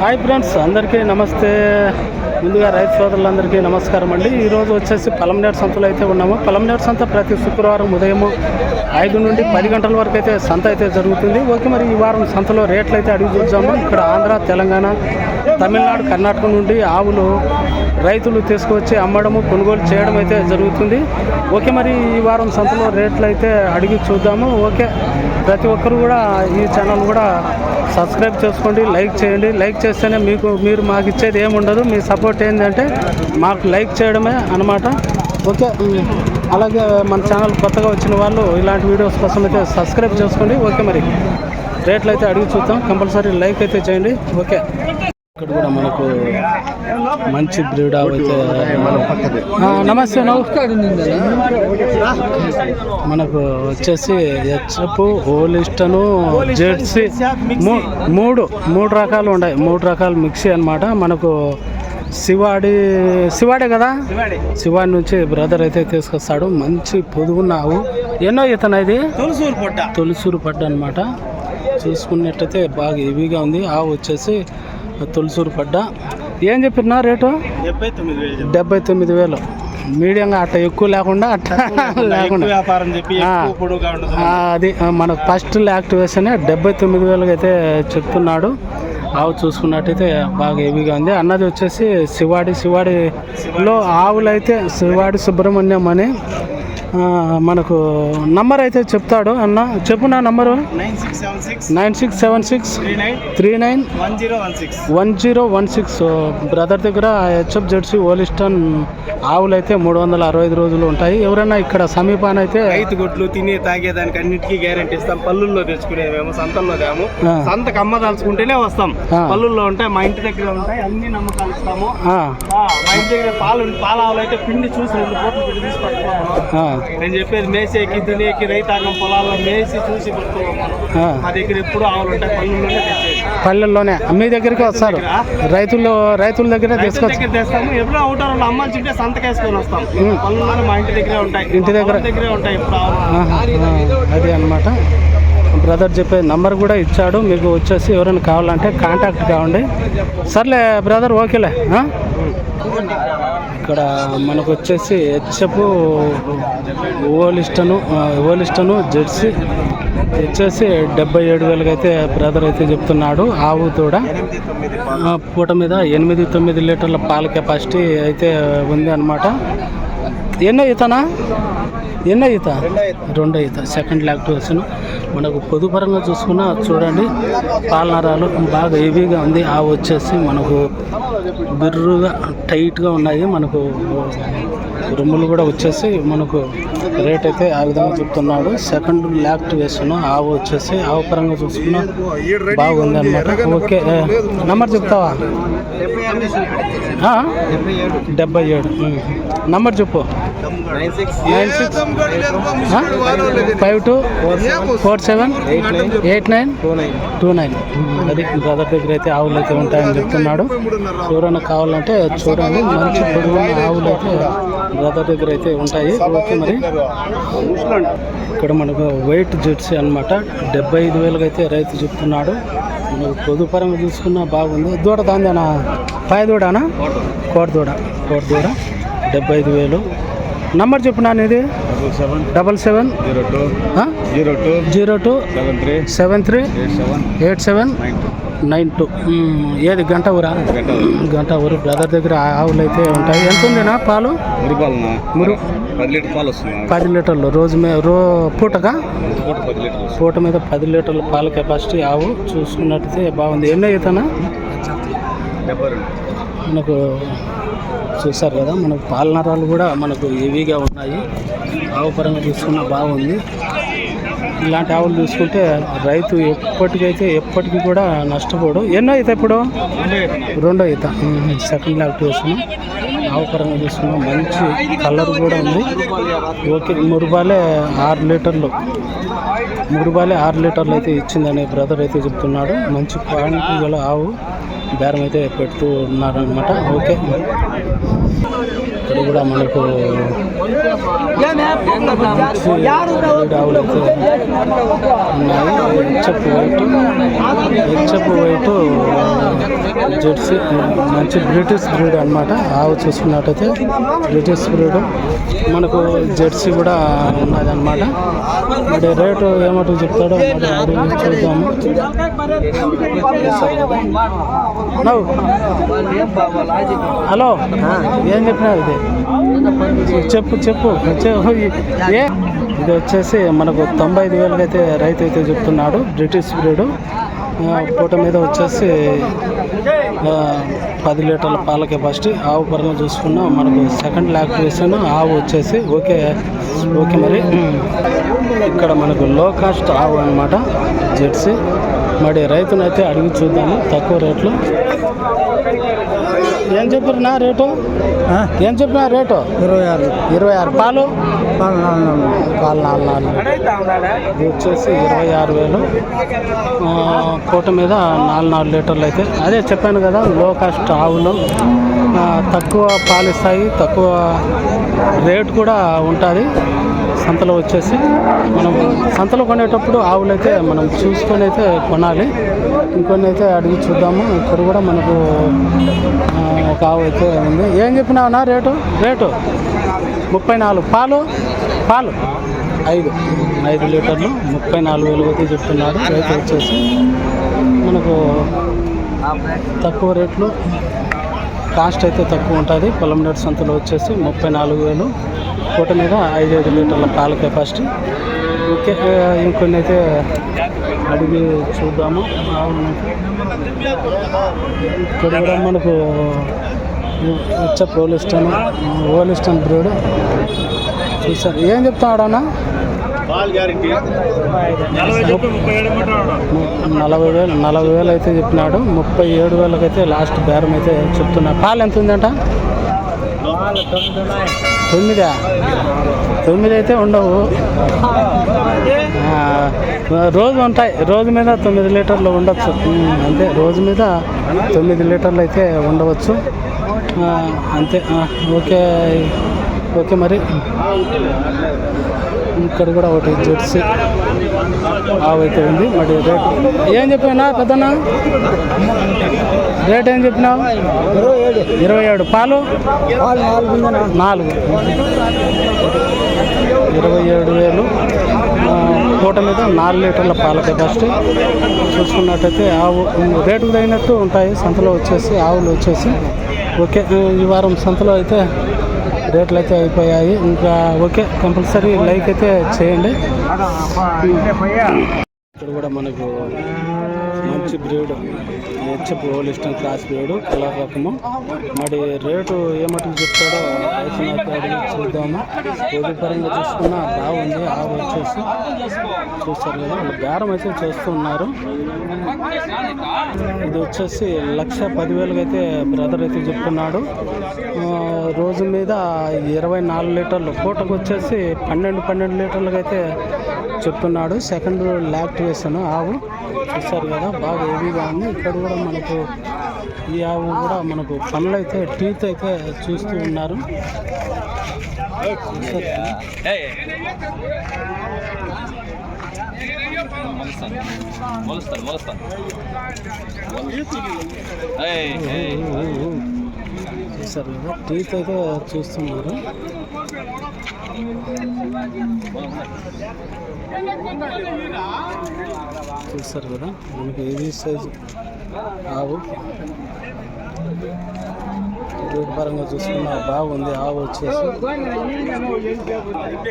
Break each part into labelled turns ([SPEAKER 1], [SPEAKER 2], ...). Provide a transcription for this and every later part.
[SPEAKER 1] Hi friends అందరికీ నమస్తే. ముందుగా రైతు సోదరులందరికీ నమస్కారం అండి. ఈరోజు వచ్చేసి పలంనేరు సంతలో అయితే ఉన్నాము. పలంనేరు సంత ప్రతి శుక్రవారం ఉదయం ఐదు నుండి పది గంటల వరకు అయితే సంత అయితే జరుగుతుంది. ఓకే మరి ఈ వారం సంతలో రేట్లు అయితే అడిగి చూద్దాము. ఇక్కడ ఆంధ్ర తెలంగాణ తమిళనాడు కర్ణాటక నుండి ఆవులు రైతులు తీసుకువచ్చి అమ్మడము కొనుగోలు చేయడం అయితే జరుగుతుంది. ఓకే మరి ఈ వారం సంతలో రేట్లు అయితే అడిగి చూద్దాము. ఓకే ప్రతి ఒక్కరు కూడా ఈ ఛానల్ కూడా సబ్స్క్రైబ్ చేసుకోండి లైక్ చేయండి. లైక్ చేస్తేనే మీకు మీరు మాకు ఇచ్చేది ఏముండదు. మీ సపోర్ట్ ఏంటంటే మాకు లైక్ చేయడమే అనమాట ఓకే అలాగే మన ఛానల్ కొత్తగా వచ్చిన వాళ్ళు ఇలాంటి వీడియోస్ కోసం అయితే సబ్స్క్రైబ్ చేసుకోండి. ఓకే మరి రేట్లు అయితే అడిగి చూద్దాం. కంపల్సరీ లైక్ అయితే చేయండి. ఓకే. ఇక్కడ కూడా మనకు మంచి బ్రీడ్ అయితే నమస్తే నమస్కారం మనకు వచ్చేసి హెచ్ఎఫ్ హోలిస్టను జెర్సీ మూడు మూడు రకాలు ఉన్నాయి. మూడు రకాలు మిక్సీ అన్నమాట. మనకు శివాడి శివాడే కదా? శివాడి. నుంచి బ్రదర్ అయితే తీసుకొస్తాడు. మంచి పొదుగున్న ఆవు ఎన్నో ఇతను ఇది?
[SPEAKER 2] తొలసూరు పొట్ట.
[SPEAKER 1] తొలిసూరు పడ్డ అనమాట చూసుకున్నట్టయితే బాగా హెవీగా ఉంది. ఆవు వచ్చేసి తొలిసూరు పడ్డ. ఏం చెప్పినా రేటు?
[SPEAKER 2] డెబ్బై తొమ్మిది వేలు.
[SPEAKER 1] మీడియంగా అట్ట ఎక్కువ లేకుండా అట్ట లేకుండా అది ఆ, మనకు ఫస్ట్ యాక్టివేషన్ డెబ్బై తొమ్మిది వేలకు అయితే చెప్తున్నాడు. ఆవు చూసుకున్నట్టయితే బాగా హెవీగా ఉంది. అన్నది వచ్చేసి శివాడి శివాడిలో ఆవులు అయితే శివాడి సుబ్రహ్మణ్యం అని మనకు నంబర్ అయితే చెప్తాడు అన్న. చెప్పు నా number.
[SPEAKER 2] Nine six seven six three nine one zero one six
[SPEAKER 1] brother దగ్గర హెచ్ఎఫ్ జెర్సీ ఓలిస్టన్ ఆవులు అయితే మూడు వందల అరవై ఐదు రోజులు ఉంటాయి. ఎవరైనా ఇక్కడ సమీపాన అయితే
[SPEAKER 2] రైతు గుడ్లు తినే తాగేదానికి అన్నిటికీ గ్యారెంటీ ఇస్తాం. పల్లుల్లో తెచ్చుకునేమేమో సంతల్లో
[SPEAKER 1] ఆ.
[SPEAKER 2] సంతకు అమ్మదాల్చుకుంటేనే వస్తాం. పల్లుల్లో ఉంటాయి మా ఇంటి దగ్గర ఉంటాయి అన్ని నమ్మకాలు ఇస్తాము. మా ఇంటి దగ్గర పాలు పాల ఆవులు అయితే పిండి చూసి రెండు కోట్లు పెట్టి తీసి పట్టుకోము
[SPEAKER 1] ఆ,
[SPEAKER 2] నేను చెప్పేది మేసేకి తినేకి రైతాంగం పొలాల్లో మేసి చూసి
[SPEAKER 1] ఆ.
[SPEAKER 2] మా దగ్గర ఎప్పుడు ఆవులు ఉంటాయి పల్లుల్లోనే
[SPEAKER 1] పల్లెల్లోనే మీ దగ్గరికి వస్తారు. రైతులు రైతుల దగ్గర తీసుకొచ్చి
[SPEAKER 2] తెస్తాము. ఎప్పుడో అవుట్ రెండు అమ్మాల్సి ఉంటే సంతకేసుకొని వస్తాం. పనులు మా ఇంటి దగ్గరే ఉంటాయి.
[SPEAKER 1] ఇంటి దగ్గర?
[SPEAKER 2] దగ్గరే ఉంటాయి ఇప్పుడు ఆవులు.
[SPEAKER 1] అది అనమాట బ్రదర్ చెప్పే నంబర్ కూడా ఇచ్చాడు. మీకు వచ్చేసి ఎవరైనా కావాలంటే కాంటాక్ట్ కావండి. సర్లే బ్రదర్ ఓకేలే ఇక్కడ మనకు వచ్చేసి హెచ్ఎఫ్ ఓలిస్టను ఓలిస్టను జెర్సీ వచ్చేసి డెబ్బై ఏడు వేలకి అయితే బ్రదర్ అయితే చెప్తున్నాడు. ఆవు దూడ ఆ, పూట మీద ఎనిమిది తొమ్మిది లీటర్ల పాల కెపాసిటీ అయితే ఉంది అనమాట ఎన్నో ఈతనా ఎన్నో ఈత రెండో ఈత సెకండ్ లాక్టివేషన్ మనకు పొదుపరంగా చూసుకున్న చూడండి పాలనరాలు బాగా హెవీగా ఉంది. ఆవు వచ్చేసి మనకు బిర్రుగా టైట్గా ఉన్నాయి. మనకు రొమ్ములు కూడా వచ్చేసి మనకు రేట్ అయితే ఆ విధంగా చెప్తున్నాడు. సెకండ్ లాక్టివేషన్ ఆవు వచ్చేసి ఆవు పరంగా చూసుకున్నా బాగుంది అనమాట ఓకే నంబర్ చెప్తావా? ఆ? డెబ్బై ఏడు. నంబర్ చెప్పు.
[SPEAKER 2] Nine six
[SPEAKER 1] five two four seven eight nine
[SPEAKER 2] two nine
[SPEAKER 1] two nine. అది బ్రదర్ దగ్గర అయితే ఆవులు అయితే ఉంటాయని చెప్తున్నాడు. ఎవరైనా కావాలంటే చూడండి. మంచి పొడుగున్న ఆవులు అయితే బ్రదర్ దగ్గర అయితే ఉంటాయి. ఓకే మరి. ఇక్కడ మనకు వైట్ జెర్సీ అన్నమాట. డెబ్బై ఐదు వేలకు అయితే రైతు చెప్తున్నాడు. మనకు పొదుపరంగా చూసుకున్నా బాగుంది. దూడ దాందేనా? పాయ దూడనా? కోట దూడ. కోట దూడ. డెబ్బై ఐదు వేలు. నంబర్ చెప్పు నాన్న ఇది. Double seven.
[SPEAKER 2] Zero two zero two
[SPEAKER 1] zero two
[SPEAKER 2] seven three
[SPEAKER 1] seven three
[SPEAKER 2] eight seven
[SPEAKER 1] eight seven.
[SPEAKER 2] Nine two
[SPEAKER 1] ఏది? గంట ఊరా
[SPEAKER 2] గంట
[SPEAKER 1] ఊరు బ్రదర్ దగ్గర ఆవులు అయితే ఉంటాయి. ఎంత ఉందినా పాలు? మురు
[SPEAKER 2] పది
[SPEAKER 1] లీటర్లు. రోజు రో పూటగా
[SPEAKER 2] పూట
[SPEAKER 1] మీద పది లీటర్ల పాల కెపాసిటీ ఆవు. చూసుకున్నట్టయితే బాగుంది. ఎన్నో
[SPEAKER 2] రెండు.
[SPEAKER 1] మనకు చూసారు కదా మనకు పాలనరాలు కూడా మనకు హెవీగా ఉన్నాయి. ఆవు పరంగా చూసుకున్న బాగుంది. ఇలాంటి ఆవులు చూసుకుంటే రైతు ఎప్పటికైతే ఎప్పటికీ కూడా నష్టపోడు. ఎన్నో ఈత ఇప్పుడు? రెండో ఈత. సెకండ్ యాక్టివేషన్ ఆవు పరంగా చూసుకున్న మంచి కలర్ కూడా ఉంది. ఓకే మురుబాలే ఆరు లీటర్లు. మురుబాలే ఆరు లీటర్లు అయితే ఇచ్చిందని బ్రదర్ అయితే చెప్తున్నాడు. మంచి క్వాలిటీ గల ఆవు బేరం అయితే పెడుతూ ఉన్నారనమాట ఓకే. ఇక్కడ కూడా మనకు ఉన్నాయి HF white HF white Jersey మంచి బ్రిటిష్ బ్రీడ్ అన్నమాట. ఆవు చూసుకున్నట్టయితే బ్రిటిష్ బ్రీడ్. మనకు జెర్సీ కూడా ఉన్నది అనమాట మరి రేటు ఏమంటూ చెప్తాడో అడిగి చూద్దాము హలో ఏం చెప్పినావు ఇది? చెప్పు. చెప్పు చెప్పు. ఏ? ఇది వచ్చేసి మనకు తొంభై ఐదు వేలకి అయితే రైతు అయితే చెప్తున్నాడు బ్రిటిష్ బ్రీడ్. పూట మీద వచ్చేసి పది లీటర్ల పాల కెపాసిటీ ఆవు పరంగా చూసుకున్నా మనకు సెకండ్ లాక్టేషన్ ఆవు వచ్చేసి ఓకే ఓకే మరి. ఇక్కడ మనకు లో కాస్ట్ ఆవు అనమాట జెర్సీ. మరి రైతునైతే అడిగి చూద్దాము తక్కువ రేట్లు. ఏం చెప్పారు నా రేటు ఏం చెప్పిన రేటు?
[SPEAKER 2] ఇరవై ఆరు.
[SPEAKER 1] ఇరవై ఆరు. పాలు?
[SPEAKER 2] పాలు నాలుగు నాలుగు
[SPEAKER 1] పాలు నాలుగు నాలుగు ఇది వచ్చేసి ఇరవై ఆరు వేలు. పూట మీద నాలుగు నాలుగు లీటర్లు అయితే. అదే చెప్పాను కదా లో కాస్ట్ ఆవులు. తక్కువ పాలు ఇస్తాయి తక్కువ రేట్ కూడా ఉంటుంది. సంతలో వచ్చేసి మనం సంతలో కొనేటప్పుడు ఆవులు అయితే మనం చూసుకొని అయితే కొనాలి. ఇంకొన్ని అయితే అడిగి చూద్దాము. ఇక్కడ కూడా మనకు ఒక ఆవు అయితే ఉంది. ఏం చెప్పినావునా రేటు? రేటు? ముప్పై నాలుగు. పాలు? పాలు? ఐదు. ఐదు లీటర్లు ముప్పై నాలుగు వేలు అయితే చెప్తున్నారు. రేటు వచ్చేసి మనకు తక్కువ రేట్లు. కాస్ట్ అయితే తక్కువ ఉంటుంది. పొలంనేటి సంతలో వచ్చేసి ముప్పై నాలుగు వేలు. పూట మీద ఐదు ఐదు లీటర్ల పాల కెపాసిటీ ఓకే ఇంకొన్ని అయితే అడిగి చూద్దాము. ఇక్కడ కూడా మనకు వచ్చే ప్రోలిస్టన్ ఓలిస్టన్ బ్రీడ్. చూసారు. ఏం చెప్తాడన్నా నలభై వేలు నలభై వేలు అయితే చెప్పినాడు. ముప్పై ఏడు వేలకైతే లాస్ట్ బేరం అయితే చెప్తున్నా. పాలు ఎంత ఉందంట? తొమ్మిదా? తొమ్మిది అయితే ఉండవు రోజు ఉంటాయి. రోజు మీద తొమ్మిది లీటర్లు ఉండొచ్చు. అంతే. రోజు మీద తొమ్మిది లీటర్లు అయితే ఉండవచ్చు. అంతే. ఓకే. ఓకే మరి. ఇక్కడ కూడా ఒకటి జెర్సీ ఆవు అయితే ఉంది. మరి రేటు ఏం చెప్పినా పెద్దనా రేట్ ఏం చెప్పినావు?
[SPEAKER 2] ఇరవై ఏడు.
[SPEAKER 1] పాలు?
[SPEAKER 2] పాలు నాలుగు.
[SPEAKER 1] నాలుగు ఇరవై ఏడు వేలు. పూట మీద నాలుగు లీటర్ల పాల కెపాసిటీ. చూసుకున్నట్టయితే ఆవు రేటుకు తగినట్టు ఉంటాయి. సంతలో వచ్చేసి ఆవులు వచ్చేసి. ఓకే ఈ వారం సంతలో అయితే రేట్లు అయితే అయిపోయాయి. ఇంకా ఓకే కంపల్సరీ లైక్ అయితే చేయండి. ఇక్కడ కూడా మనకు మంచి breed HF Holstein class breed colour రకము. మరి రేటు ఏమటుకు చెప్తాడో రైతునైతే అడిగి చూద్దాము. ఏది పరంగా చూసుకున్నా బాగుంది ఆవు వచ్చేసి చూస్తారు కదా. వాళ్ళు బేరం అయితే చేస్తున్నారు. ఇది వచ్చేసి లక్ష పదివేలకు అయితే బ్రదర్ అయితే చెప్తున్నాడు. ఆ, రోజు మీద ఇరవై నాలుగు లీటర్లు పూటకు వచ్చేసి పన్నెండు పన్నెండు లీటర్లకు అయితే చెప్తున్నాడు. సెకండ్ లాక్టివేషన్ ఆవు చూస్తారు కదా బాగా హెవీగా ఉంది. ఇక్కడ కూడా మనకు ఈ ఆవు కూడా మనకు పనులు అయితే టీత్ అయితే చూస్తూ ఉన్నారు. చూస్తారు చూస్తారు కదా టీత్ అయితే చూస్తున్నారు. చూస్తారు కదా? మనకి ఏది సైజు ఆవు. రేట్ పరంగా బాగుంది ఆవు వచ్చేసి.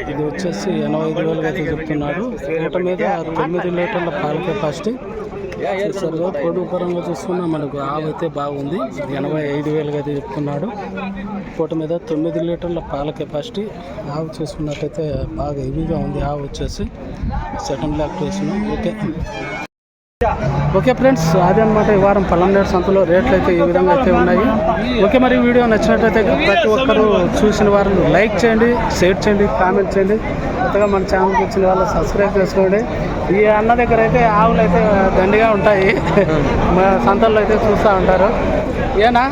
[SPEAKER 1] ఇది వచ్చేసి ఎనభై ఐదు వేలు అయితే చెప్తున్నాడు పూట మీద తొమ్మిది లీటర్ల పాల కెపాసిటీ పొడుగు పరంగా చూసుకున్నా మనకు ఆవు అయితే బాగుంది. ఎనభై ఐదు వేలుగా అయితే చెప్తున్నాడు. పూట మీద తొమ్మిది లీటర్ల పాల కెపాసిటీ ఆవు చూసుకున్నట్టయితే బాగా హెవీగా ఉంది. ఆవు వచ్చేసి second lactation okay. Okay friends అదే అనమాట ఈ వారం పల్లంనేడు సంతలో రేట్లు అయితే ఈ విధంగా అయితే ఉన్నాయి. ఓకే మరి వీడియో నచ్చినట్లయితే ప్రతి ఒక్కరూ చూసిన వారు లైక్ చేయండి షేర్ చేయండి కామెంట్ చేయండి. కొత్తగా మన ఛానల్కి వచ్చిన వాళ్ళు సబ్స్క్రైబ్ చేసుకోండి. ఈ అన్న దగ్గర అయితే ఆవులు అయితే దండిగా ఉంటాయి. మా సంతల్లో అయితే చూస్తూ ఉంటారు. ఏనా?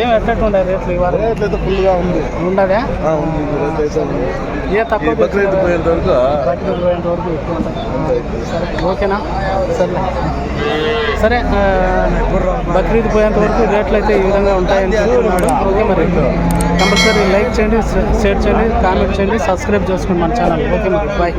[SPEAKER 1] ఏం ఎట్లెట్ ఉన్నాయి రేట్లు
[SPEAKER 2] రేట్లు అయితే ఫుల్గా ఉంది.
[SPEAKER 1] ఉండదా. ఏ తక్కువ
[SPEAKER 2] బక్రీద్ పోయేంత వరకు
[SPEAKER 1] బయటకు పోయేంత వరకు ఎక్కువ ఉంటుంది. సరే ఓకేనా? సరే సరే బక్రీద్ పోయేంత వరకు రేట్లు అయితే ఈ విధంగా ఉంటాయని ఓకే మరి. కంపల్సరీ లైక్ చేయండి షేర్ చేయండి కామెంట్ చేయండి సబ్స్క్రైబ్ చేసుకోండి మన ఛానల్. ఓకే మరి. బాయ్.